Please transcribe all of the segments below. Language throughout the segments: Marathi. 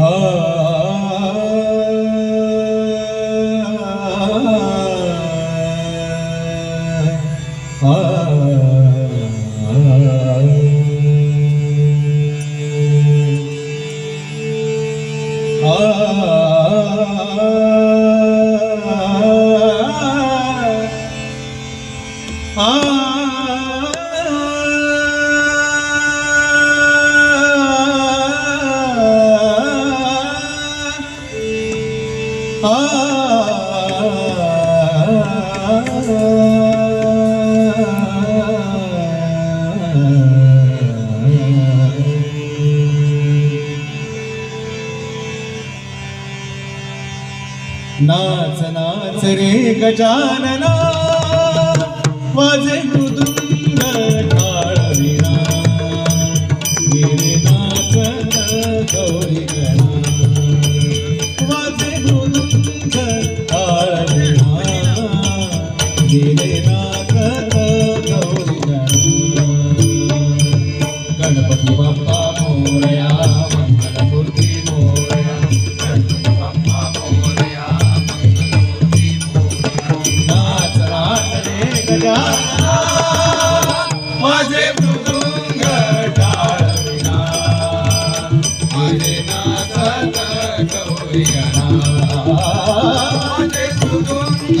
Ah. ah. ah. नाच नाच रे गजानना वाजे मृदुंग काळविना गिरे नाच गौरी गणपती बाप्पा मोरया मंगलमूर्ती मोरया गणपती बाप्पा मोरया मंगलमूर्ती मोरया नाच नाच रे गजानना. माझे मृदुंग माझे नाचत गौरी गणा माझे मृदुंग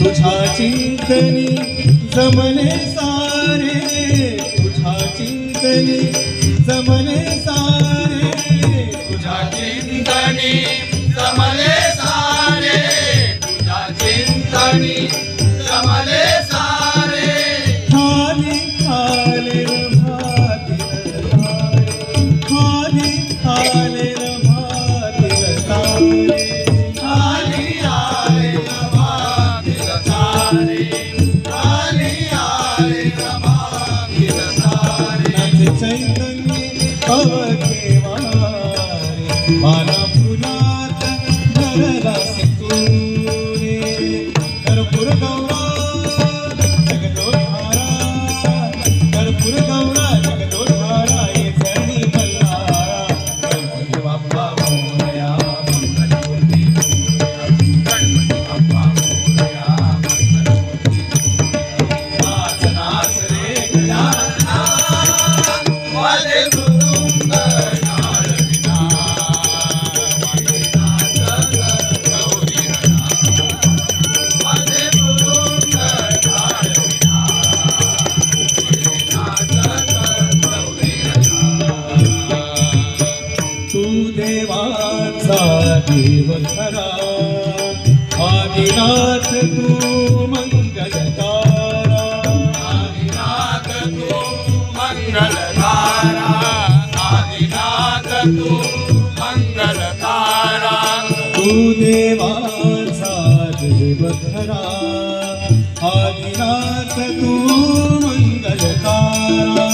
तुझा चिंतनी जमने सारे. तुझा चिंतनी जमने सारे. तुझा चिंतनी जमने सारे. तुझा चिंतनी चैतन्य अवघे वारे बाला फुलात भरला सिंदूरे कर्पूर गौरा देव खरा आदिनाथ तू मंगलकारा आदिनाथ तू मंगलधारा आदिनाथ तू मंगलधारा तू देवाचा देव खरा आदिनाथ तू मंगलकारा